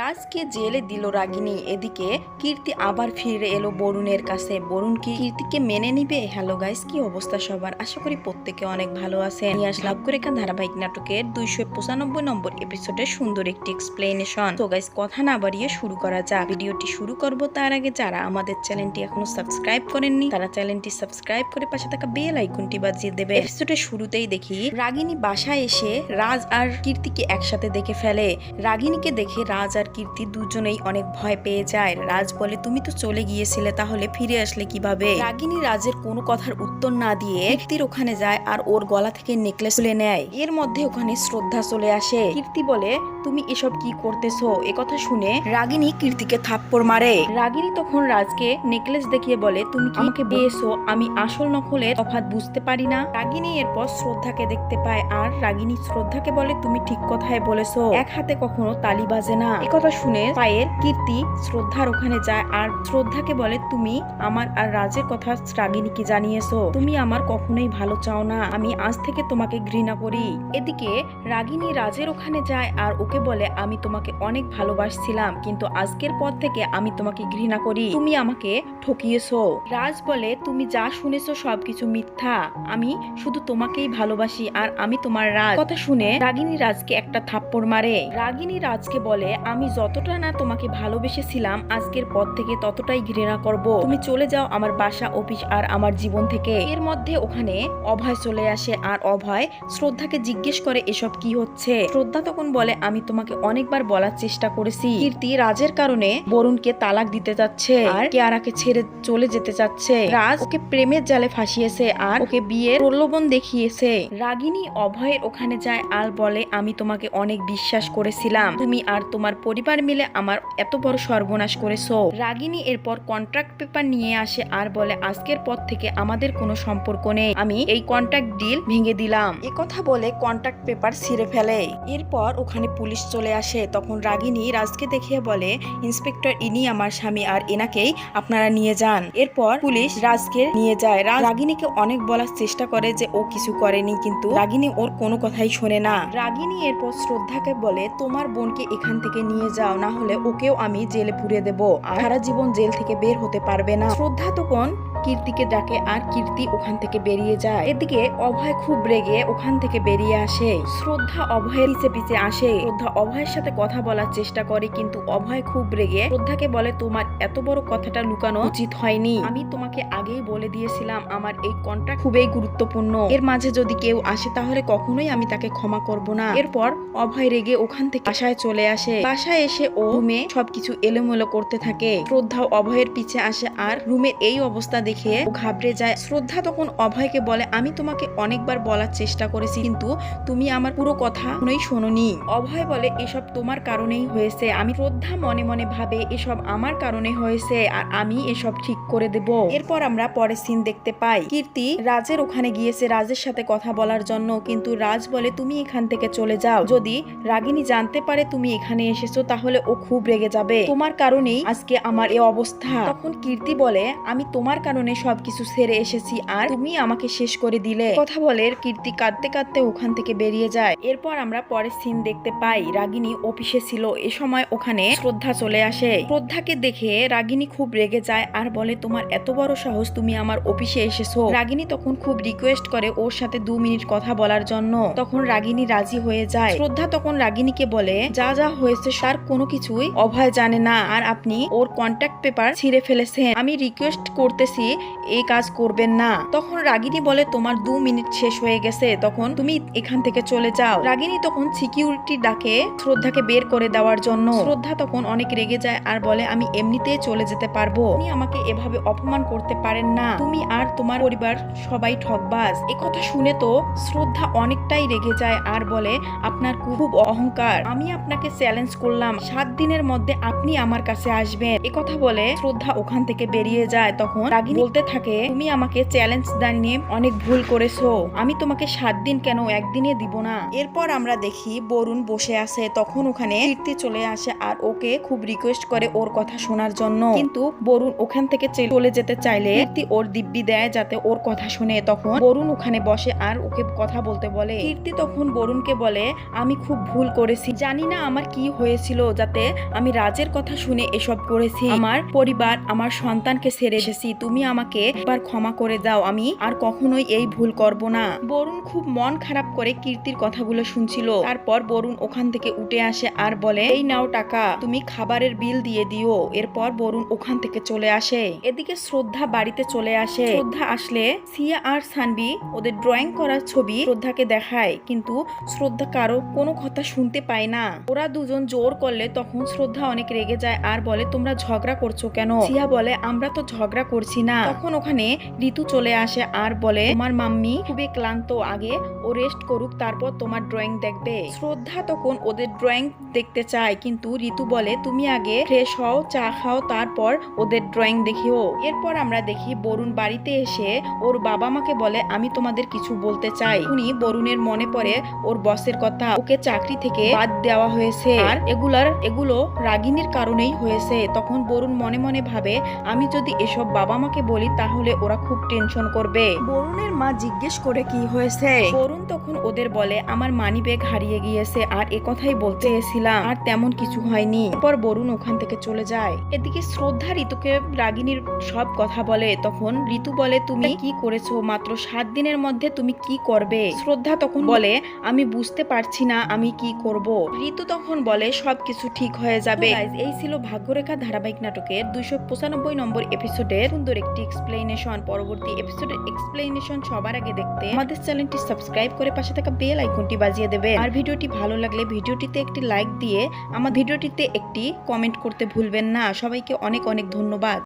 রাজকে জেলে দিল রাগিনী। এদিকে কীর্তি আবার ফিরে এলো বরুণের কাছে। বরুণ কি কীর্তিকে মেনে নিবে? হ্যালো গাইস কি অবস্থা সবার? আশা করি প্রত্যেকে অনেক ভালো আছে নিয়ে আসলাম রেখা ধারাবাহিক নাটকের দুইশো পঁচানব্বই নম্বর এপিসোডে সুন্দর একটি এক্সপ্লেনেশন তো গাইস কথা না বাড়িয়ে শুরু করা যাক। ভিডিওটি শুরু করব তার আগে যারা আমাদের চ্যানেলটি এখনও সাবস্ক্রাইব করেননি, তারা চ্যানেলটি সাবস্ক্রাইব করে পাশে থাকা বেল আইকনটি বাজিয়ে দেবে। এপিসোডের শুরুতেই দেখি রাগিনী বাসায় এসে রাজ আর কীর্তিকে একসাথে দেখে ফেলে। রাগিনীকে দেখে রাজ আর কীর্তি দুজনেই অনেক ভয় পেয়ে যায়। রাজ বলে, তুমি তো চলে গিয়েছিলে, তাহলে ফিরে আসলে কীভাবে? রাগিনী রাজের কোনো কথার উত্তর না দিয়ে কীর্তির ওখানে যায় আর ওর গলা থেকে নেকলেস তুলে নেয়। এর মধ্যে ওখানে শ্রদ্ধা চলে আসে। কীর্তি বলে তুমি এসব কি করতেছো? এ কথা শুনে রাগিনী কীর্তিকে থাপ্পড় মারে। রাগিনী তখন রাজকে নেকলেস দেখিয়ে বলে তুমি কি আমাকে পেয়েছ? আমি আসল নকলের তফাৎ বুঝতে পারি না। রাগিনী এরপর শ্রদ্ধাকে দেখতে পায় আর রাগিনী শ্রদ্ধাকে বলে তুমি ঠিক কথাই বলেছ। এক হাতে কখনো তালি বাজে না। এ কথা শুনে পায়ের কীর্তি শ্রদ্ধার ওখানে যায় আর শ্রদ্ধাকে বলে তুমি আমার আর রাজের কথা রাগিনীকে জানিয়েছো। তুমি আমার কখনোই ভালো চাও না। আমি আজ থেকে তোমাকে ঘৃণা করি। এদিকে রাগিনী রাজের ওখানে যায় আর ওকে বলে, আমি তোমাকে অনেক ভালোবাসছিলাম, কিন্তু আজকের পর থেকে আমি তোমাকে ঘৃণা করি। তুমি আমাকে ঠকিয়েছো। রাজ বলে, তুমি যা শুনেছো সবকিছু মিথ্যা। আমি শুধু তোমাকেই ভালোবাসি আর আমি তোমার রাজ। কথা শুনে রাগিনী রাজকে একটা থাপ্পড় মারে। রাগিনী রাজকে বলে, আমি যতটা না তোমাকে ভালোবেসেছিলাম, আজকের পর থেকে ততটাই ঘৃণা করব। তুমি চলে যাও আমার বাসা, অফিস আর আমার জীবন থেকে। এর মধ্যে ওখানে অভয় চলে আসে আর অভয় শ্রদ্ধাকে জিজ্ঞেস করে, এসব কি হচ্ছে? শ্রদ্ধা তখন বলে, আমি তোমাকে অনেকবার বলার চেষ্টা করেছি। কীর্তি রাজের কারণে বরুণকে তালাক দিতে যাচ্ছে আর কেয়ারাকে ছেড়ে চলে যেতে চাচ্ছে রাজ ওকে প্রেমের জালে ফাঁসিয়েছে আর ওকে বিয়ের প্রলোভন দেখিয়েছে। রাগিনী অভয়ের ওখানে যায় আর বলে, আমি তোমাকে অনেক বিশ্বাস করেছিলাম। তুমি আর তোমার পরিবার মিলে আমার এত বড় সর্বনাশ করেছ। রাগিনী এরপর কন্ট্রাক্ট পেপার নিয়ে আসে আর বলে, আজকের পর থেকে আমাদের কোনো সম্পর্ক নেই। আমি এই কন্ট্রাক্ট ডিল ভেঙে দিলাম। কথা বলে কন্ট্রাক্ট পেপার ছিঁড়ে ফেলে। এরপর ওখানে পুলিশ চলে আসে, তখন রাগিনী রাজকে দেখিয়ে বলে, ইন্সপেক্টর, ইনি আমার স্বামী আর এনাকেই আপনারা নিয়ে যান। এরপর পুলিশ রাজকে নিয়ে যায়। রাগিনীকে অনেক বলার চেষ্টা করে যে ও কিছু করেনি, কিন্তু রাগিনী ওর কোনো কথাই শোনে না। রাগিনী এরপর শ্রদ্ধাকে বলে, তোমার বোনকে এখান থেকে নিয়ে যাও, না হলে ওকেও আমি জেলে পুরে দেব সারা জীবন জেল থেকে বের হতে পারবে না। শ্রদ্ধা তখন কীর্তিকে ডাকে আর কীর্তি ওখান থেকে বেরিয়ে যায়। এদিকে অভয় খুব রেগে ওখান থেকে বেরিয়ে আসে। শ্রদ্ধা অভয়ের পিছে পিছে আসে। শ্রদ্ধা অভয়ের সাথে কথা বলার চেষ্টা করে, কিন্তু অভয় খুব রেগে, শ্রদ্ধাকে বলে, তোমার এত বড় কথাটা লুকানো উচিত হয়নি। আমি তোমাকে আগেই বলে দিয়েছিলাম, আমার এই কন্ট্রাক্ট খুবই গুরুত্বপূর্ণ। এর মাঝে যদি কেউ আসে, তাহলে কখনোই আমি তাকে ক্ষমা করব না। এরপর অভয় রেগে ওখান থেকে বাসায় চলে আসে। বাসায় এসে ও রুমে সবকিছু এলোমেলো করতে থাকে। শ্রদ্ধা অভয়ের পিছে আসে আর রুমের এই অবস্থা দেখে ও ঘাবড়ে যায়। শ্রদ্ধা তখন অভয়কে বলে, আমি তোমাকে অনেকবার বলার চেষ্টা করেছি, কিন্তু তুমি আমার পুরো কথা কোনোই শোনোনি। অভয় বলে, এসব তোমার কারণেই হয়েছে। আমি শ্রদ্ধা মনে মনে ভাবে, এসব আমার কারণে হয়েছে আর আমি এসব ঠিক করে দেব। এরপর আমরা পরের সিন দেখতে পাই। কীর্তি রাজের ওখানে গিয়েছে রাজের সাথে কথা বলার জন্য। কিন্তু রাজ বলে, তুমি এখান থেকে চলে যাও। যদি রাগিনী জানতে পারে তুমি এখানে এসেছ, তাহলে ও খুব রেগে যাবে। তোমার কারণেই আজকে আমার এই অবস্থা। তখন কীর্তি বলে, আমি তোমার কারণে সবকিছু ছেড়ে এসেছি আর তুমি আমাকে শেষ করে দিলে। কথা বলে, কীর্তি কাঁদতে কাঁদতে ওখান থেকে বেরিয়ে যায়। এরপর আমরা পরের সিন দেখতে পাই। রাগিনী অফিসে ছিল। এ সময় ওখানে শ্রদ্ধা চলে আসে। শ্রদ্ধাকে দেখে রাগিনী খুব রেগে যায় আর বলে, তোমার এত বড় সাহস তুমি আমার অফিসে এসেছ। রাগিনী তখন খুব রিকোয়েস্ট করে ওর সাথে দু মিনিট কথা বলার জন্য। তখন রাগিনী রাজি হয়ে যায়। শ্রদ্ধা তখন রাগিনীকে বলে, যা যা হয়েছে তার কোনো কিছুই অভয় জানে না। আর আপনি ওর কন্ট্যাক্ট পেপার ছিঁড়ে ফেলেছেন। আমি রিকোয়েস্ট করতেছি, এই কাজ করবেন না। তখন রাগিনী বলে, তোমার দু মিনিট শেষ হয়ে গেছে। তখন তুমি এখান থেকে চলে যাও। রাগিনী তখন সিকিউরিটি ডাকে শ্রদ্ধাকে বের করে দেওয়ার জন্য। শ্রদ্ধা তখন অনেক রেগে যায় আর বলে, আমি এমনিতেই চলে যেতে পারব। আপনি আমাকে এভাবে অপমান করতে পারেন না। তুমি আর তোমার পরিবার সবাই ঠকবাজ। এ কথা শুনে তো শ্রদ্ধা অনেকটাই রেগে যায় আর বলে, আপনার খুব অহংকার। আমি আপনাকে চ্যালেঞ্জ করলাম। সাত দিনের মধ্যে আপনি আমার কাছে আসবেন। এ কথা বলে শ্রদ্ধা ওখান থেকে বেরিয়ে যায়। তখন রাগিনী বলতে থাকে, তুমি আমাকে চ্যালেঞ্জ জানিয়ে অনেক ভুল করেছ। আমি তোমাকে সাত দিন কেন একদিনে দিব না? এরপর আমরা দেখি বরুণ বসে বসে আছে তখন ওখানে কীর্তি চলে আসে আর ওকে খুব রিকোয়েস্ট করে ওর কথা শোনার জন্য। কিন্তু বরুণ ওখান থেকে চলে যেতে চাইলে কীর্তি ওর দিব্যি দেয় যাতে ওর কথা শুনে। তখন বরুণ ওখানে বসে আর ওকে কথা বলতে বলে। কীর্তি তখন বরুণকে বলে, আমি খুব ভুল করেছি। জানি না আমার কি হয়েছিল যাতে আমি রাজের কথা শুনে এসব করেছি। আমার পরিবার, আমার সন্তানকে ছেড়ে এসেছি। তুমি আমাকে একবার ক্ষমা করে দাও। আমি আর কখনোই এই ভুল করব না। বরুণ খুব মন খারাপ করে কীর্তির কথাগুলো শুনছিল। তারপর বরুণ ওখান থেকে উঠে আসে আর বলে, এই নাও টাকা, তুমি খাবারের বিল দিয়ে দিও। এরপর বরুণ ওখান থেকে চলে আসে। এদিকে শ্রদ্ধা বাড়িতে চলে আসে। শ্রদ্ধা আসলে সিয়া আর সানবি ওদের ড্রয়িং করার ছবি শ্রদ্ধাকে দেখায়, কিন্তু শ্রদ্ধা কারও কোনো কথা শুনতে পায় না। ওরা দুজন জোর করলে তখন শ্রদ্ধা অনেক রেগে যায় আর বলে, তোমরা ঝগড়া করছ কেন? সিয়া বলে, আমরা তো ঝগড়া করছি না। তখন ওখানে ঋতু চলে আসে আর বলে, তোমার মাম্মি খুবই ক্লান্ত। আগে ও রেস্ট করুক, তারপর তোমার ড্রয়িং দেখবে। শ্রদ্ধা তখন ওদের ড্রয়িং দেখতে চায়, কিন্তু ঋতু বলে, তুমি আগে ফ্রেশ হও, চা খাও, তারপর ওদের ড্রয়িং দেখিও। এরপর আমরা দেখি বরুণ বাড়িতে এসে ওর বাবা মাকে বলে, আমি তোমাদের কিছু বলতে চাই। উনি বরুণের মনে পড়ে ওর বসের কথা। ওকে চাকরি থেকে বাদ দেওয়া হয়েছে। আর এগুলার, এগুলো রাগিনীর কারণেই হয়েছে। তখন বরুণ মনে মনে ভাবে, আমি যদি এসব বাবা মাকে বলি, তাহলে ওরা খুব টেনশন করবে। বরুণের মা জিজ্ঞেস করে কি হয়েছে? বরুণ তখন ওদের বলে, আমার মানি ব্যাগ হারিয়ে গিয়েছে। আর কথাই বলতে এসেছিলাম। আর তেমন কিছু হয়নি। এরপর বরুণ ওখান থেকে চলে যায়। এদিকে শ্রদ্ধা ঋতুকে রাগিনীর সব কথা বলে। তখন ঋতু বলে, তুমি কি করেছ? মাত্র সাত দিনের মধ্যে তুমি কি করবে? শ্রদ্ধা তখন বলে, আমি বুঝতে পারছি না আমি কি করব। ঋতু তখন বলে, সবকিছু ঠিক হয়ে যাবে। এই ছিল ভাগ্যরেখা ধারাবাহিক নাটকের দুইশো পঁচানব্বই নম্বর এপিসোডের সুন্দর একটি এক্সপ্লেনেশন পরবর্তী এপিসোডের এক্সপ্লেনেশন সবার আগে দেখতে আমাদের চ্যানেলটি সাবস্ক্রাইব করে পাশে থাকা বেল আইকনটি বাজিয়ে দেবে আর ভিডিওটি ভালো লাগলে ভিডিওটিতে একটি লাইক দিয়ে আমার ভিডিওটিতে একটি কমেন্ট করতে ভুলবেন না। সবাইকে অনেক অনেক ধন্যবাদ।